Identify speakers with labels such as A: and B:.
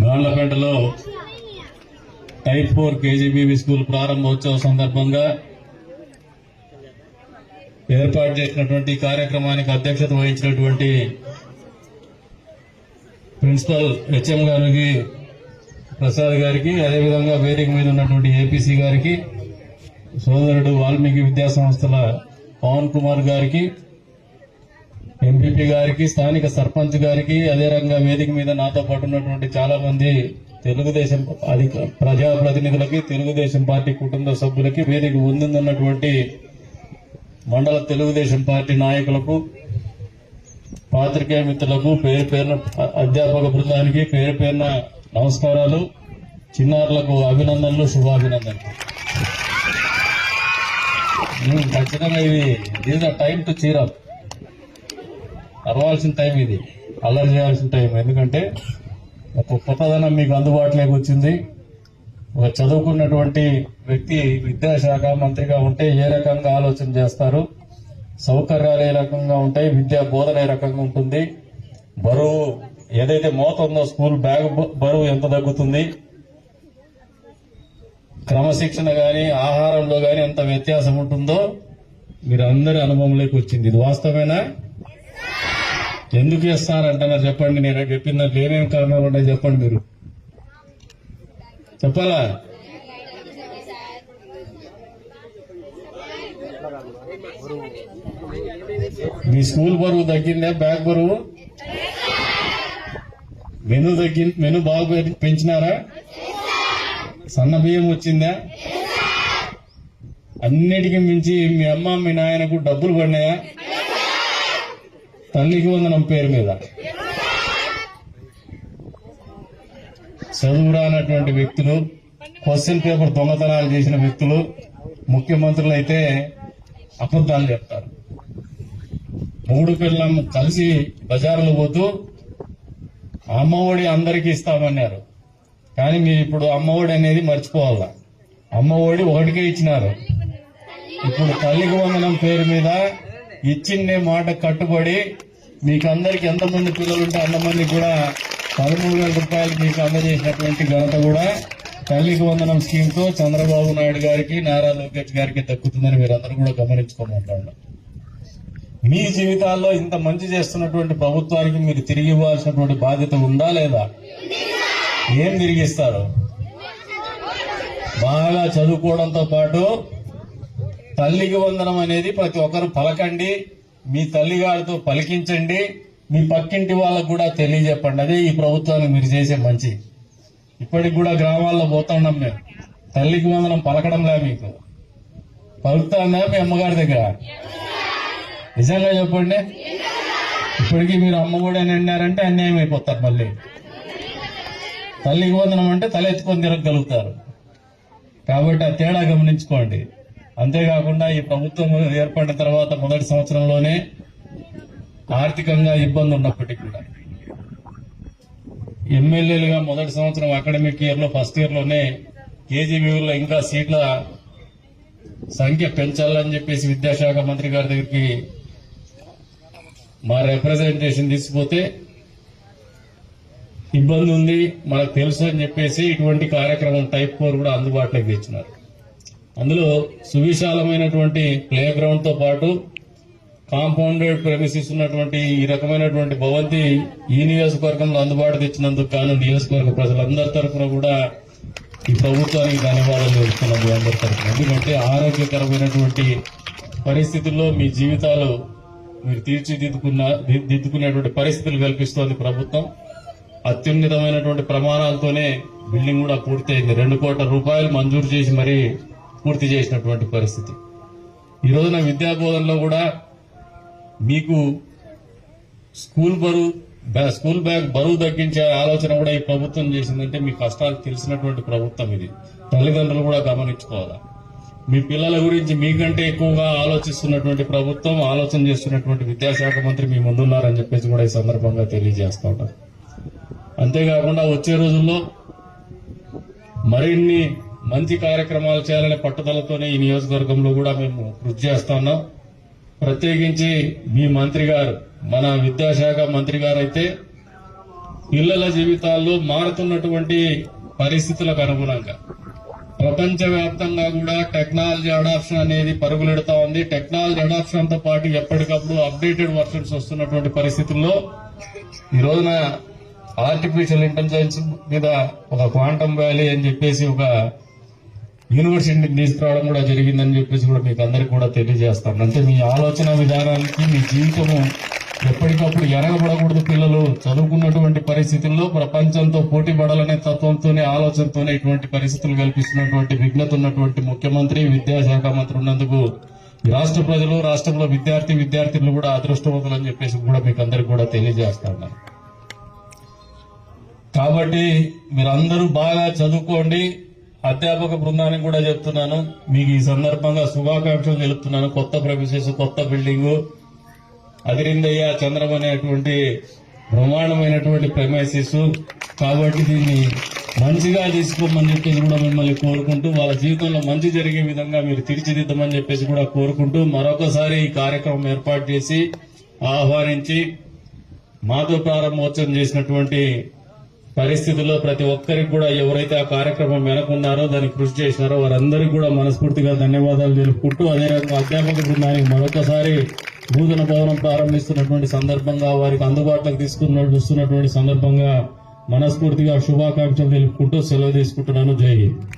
A: గాండ్లపేటలో type four KGBV school ప్రారంభోత్సవ సందర్భంగా ఏర్పాటు చేసినటువంటి కార్యక్రమానికి అధ్యక్షత వహించినటువంటి ప్రిన్సిపల్ హెచ్ఎం గారికి ప్రసాద్ గారికి అదేవిధంగా వేదిక మీద ఉన్నటువంటి ఏపీసీ గారికి సోదరుడు వాల్మీకి విద్యాసంస్థల పవన్ కుమార్ గారికి ఎంపీపీ గారికి స్థానిక సర్పంచ్ గారికి అదే రకంగా వేదిక మీద నాతో పాటు ఉన్నటువంటి చాలా మంది తెలుగుదేశం అధిక ప్రజాప్రతినిధులకి తెలుగుదేశం పార్టీ కుటుంబ సభ్యులకి వేదిక ముందున్నటువంటి మండల తెలుగుదేశం పార్టీ నాయకులకు పాత్రికేయ మిత్రులకు పేరు పేరున అధ్యాపక బృందానికి పేరు పేరున నమస్కారాలు చిన్నారులకు అభినందనలు శుభాభినందనలు. ఖచ్చితంగా ఇది these are time to cheer up అరవాల్సిన time ఇది. అల్లరి చేయాల్సిన టైం. ఎందుకంటే ఒక కొత్తదనం మీకు అందుబాటులోకి వచ్చింది. ఒక చదువుకున్నటువంటి వ్యక్తి విద్యాశాఖ మంత్రిగా ఉంటే ఏ రకంగా ఆలోచన చేస్తారు? సౌకర్యాలు ఏ రకంగా ఉంటాయి? విద్యా బోధన ఏ రకంగా ఉంటుంది? బరువు ఏదైతే మోత ఉందో స్కూల్ బ్యాగ్ బరువు ఎంత తగ్గుతుంది? క్రమశిక్షణ కానీ ఆహారంలో కానీ ఎంత వ్యత్యాసం ఉంటుందో మీరు అందరి అనుభవంలోకి వచ్చింది. ఇది వాస్తవేనా ఎందుకు ఇస్తారంటున్నారు చెప్పండి నేను చెప్పిన ఏమేమి కారణాలు ఉన్నాయి చెప్పండి మీరు. చెప్పాలా? మీ స్కూల్ బరువు తగ్గిందా బ్యాగ్ బరువు? మెను తగ్గి మెను బాగా పెంచినారా? సన్న బియ్యం వచ్చిందా? అన్నిటికీ మించి మీ అమ్మ మీ నాయనకు డబ్బులు పడినాయా? తల్లికి వందనం పేరు మీద. చదువు రానటువంటి వ్యక్తులు క్వశ్చన్ పేపర్ దొంగతనాలు చేసిన వ్యక్తులు ముఖ్యమంత్రులు అయితే అబద్ధాలు చెప్తారు. మూడు పిల్లలు కలిసి బజారులు పోతూ అమ్మఒడి అందరికీ ఇస్తామన్నారు. కానీ మీరు ఇప్పుడు అమ్మఒడి అనేది మర్చిపోవాల? అమ్మఒడి ఒకటికే ఇచ్చినారు. ఇప్పుడు తల్లికి వందనం పేరు మీద ఇచ్చిండే మాట కట్టుబడి మీకు అందరికి ఎంతమంది పిల్లలు ఉంటే అంతమంది కూడా పదమూడు వేల రూపాయలు మీకు అందజేసినటువంటి ఘనత కూడా. తల్లికి వందనం స్కీమ్తో చంద్రబాబు నాయుడు గారికి నారా లోకేష్ గారికి దక్కుతుందని మీరందరూ కూడా గమనించుకోమంటారు మీ జీవితాల్లో ఇంత మంచి చేస్తున్నటువంటి ప్రభుత్వానికి మీరు తిరిగి ఇవ్వాల్సినటువంటి బాధ్యత ఉందా లేదా? ఏం తిరిగిస్తారు? బాగా చదువుకోవడంతో పాటు తల్లికి వందనం అనేది ప్రతి ఒక్కరు పలకండి. మీ తల్లిగారితో పలికించండి. మీ పక్కింటి వాళ్ళకు కూడా తెలియజెప్పండి. అదే ఈ ప్రభుత్వానికి మీరు చేసే మంచి. ఇప్పటికి కూడా గ్రామాల్లో పోతున్నాం మేము. తల్లికి వందనం పలకడంలే మీకు. పలుకుతాందా మీ అమ్మగారి దగ్గర? నిజంగా చెప్పండి. ఇప్పటికీ మీరు అమ్మ కూడా నిండారంటే అన్యాయం అయిపోతారు మళ్ళీ. తల్లికి వందనం అంటే తల ఎత్తుకొని తిరగలుగుతారు కాబట్టి ఆ తేడా గమనించుకోండి. అంతేకాకుండా ఈ ప్రభుత్వం ఏర్పడిన తర్వాత మొదటి సంవత్సరంలోనే ఆర్థికంగా ఇబ్బంది ఉన్నప్పటికీ కూడా. ఎమ్మెల్యేలుగా మొదటి సంవత్సరం అకాడమిక్ ఇయర్లో ఫస్ట్ ఇయర్లోనే కేజీబీలో ఇంకా సీట్ల సంఖ్య పెంచాలని చెప్పేసి విద్యాశాఖ మంత్రి గారి దగ్గరికి మా రిప్రజెంటేషన్ తీసుకుపోతే ఇబ్బంది ఉంది మనకు తెలుసు అని చెప్పేసి ఇటువంటి కార్యక్రమం టైప్ ఫోర్ కూడా అందుబాటులోకి తెచ్చినారు. అందులో సువిశాలమైనటువంటి ప్లే గ్రౌండ్తో పాటు కాంపౌండెడ్ ప్రెమిసిస్ ఉన్నటువంటి ఈ రకమైనటువంటి భవంతి ఈ నియోజకవర్గంలో అందుబాటు తెచ్చినందుకు గాను నియోజకవర్గ ప్రజలందరి తరఫున కూడా ఈ ప్రభుత్వానికి ధన్యవాదాలు తెలుపుతున్నాం అందరి తరఫున ఎందుకంటే ఆరోగ్యకరమైనటువంటి పరిస్థితుల్లో మీ జీవితాలు మీరు తీర్చిదిద్దుకున్న దిద్దుకునేటువంటి పరిస్థితులు కల్పిస్తోంది ప్రభుత్వం. అత్యున్నతమైనటువంటి ప్రమాణాలతోనే బిల్డింగ్ కూడా పూర్తయింది. రెండు కోట్ల రూపాయలు మంజూరు చేసి మరీ పూర్తి చేసినటువంటి పరిస్థితి. ఈ రోజున విద్యా బోధనలో కూడా మీకు స్కూల్ బరువు స్కూల్ బ్యాగ్ బరువు తగ్గించే ఆలోచన కూడా ఈ ప్రభుత్వం చేసిందంటే మీ కష్టాలు తెలిసినటువంటి ప్రభుత్వం ఇది. తల్లిదండ్రులు కూడా గమనించుకోవాలా? మీ పిల్లల గురించి మీకంటే ఎక్కువగా ఆలోచిస్తున్నటువంటి ప్రభుత్వం ఆలోచన చేస్తున్నటువంటి విద్యాశాఖ మంత్రి మీ ముందున్నారని చెప్పేసి కూడా ఈ సందర్భంగా తెలియజేస్తా ఉంటారు. అంతేకాకుండా వచ్చే రోజుల్లో మరిన్ని మంచి కార్యక్రమాలు చేయాలనే పట్టుదలతోనే ఈ నియోజకవర్గంలో కూడా మేము కృషి చేస్తా ఉన్నాం. ప్రత్యేకించి మీ మంత్రి గారు మన విద్యాశాఖ మంత్రి గారు అయితే పిల్లల జీవితాల్లో మారుతున్నటువంటి పరిస్థితులకు అనుగుణంగా ప్రపంచవ్యాప్తంగా కూడా టెక్నాలజీ అడాప్షన్ అనేది పరుగులెడతా ఉంది. టెక్నాలజీ అడాప్షన్తో పాటు ఎప్పటికప్పుడు అప్డేటెడ్ వర్షన్స్ వస్తున్నటువంటి పరిస్థితుల్లో ఈ రోజున ఆర్టిఫిషియల్ ఇంటెలిజెన్స్ మీద ఒక క్వాంటమ్ వ్యాలీ అని చెప్పేసి ఒక యూనివర్సిటీని తీసుకురావడం కూడా జరిగిందని చెప్పేసి కూడా మీకు అందరికి కూడా తెలియజేస్తాను. అంటే మీ ఆలోచన విధానానికి మీ జీవితము ఎప్పటికప్పుడు ఎరగబడకూడదు పిల్లలు. చదువుకున్నటువంటి పరిస్థితుల్లో ప్రపంచంతో పోటీ పడాలనే తత్వంతోనే ఆలోచనతోనే ఇటువంటి పరిస్థితులు కల్పిస్తున్నటువంటి విఘ్నత ఉన్నటువంటి ముఖ్యమంత్రి విద్యాశాఖ మంత్రి ఉన్నందుకు రాష్ట్ర ప్రజలు రాష్ట్రంలో విద్యార్థి విద్యార్థులు కూడా అదృష్టవంతులు అని చెప్పేసి కూడా మీకు అందరికి కూడా తెలియజేస్తాను. కాబట్టి మీరందరూ బాగా చదువుకోండి. అధ్యాపక బృందానికి కూడా చెప్తున్నాను. మీకు ఈ సందర్భంగా శుభాకాంక్షలు తెలుపుతున్నాను. కొత్త ప్రొఫెసర్స్ కొత్త బిల్డింగ్ అదిరిందయ్య చంద్రం అనేటువంటి బ్రహ్మాండమైనటువంటి ప్రెమైసిస్ కాబట్టి దీన్ని మంచిగా తీసుకోమని చెప్పేసి కూడా మిమ్మల్ని కోరుకుంటూ వాళ్ళ జీవితంలో మంచి జరిగే విధంగా మీరు తీర్చిదిద్దమని చెప్పేసి కూడా కోరుకుంటూ మరొకసారి ఈ కార్యక్రమం ఏర్పాటు చేసి ఆహ్వానించి మాతో ప్రారంభోత్సవం చేసినటువంటి పరిస్థితుల్లో ప్రతి ఒక్కరికి కూడా ఎవరైతే ఆ కార్యక్రమం వెనకున్నారో దానికి కృషి చేసినారో వారందరికీ కూడా మనస్ఫూర్తిగా ధన్యవాదాలు తెలుపుకుంటూ అదేవిధంగా అధ్యాపక బృందానికి మరొకసారి భూతన భవనం ప్రారంభిస్తున్నటువంటి సందర్భంగా వారికి అందుబాటులోకి తీసుకున్న వస్తున్నటువంటి సందర్భంగా మనస్ఫూర్తిగా శుభాకాంక్షలు తెలుపుకుంటూ సెలవు తీసుకుంటున్నాను. జై హింద్.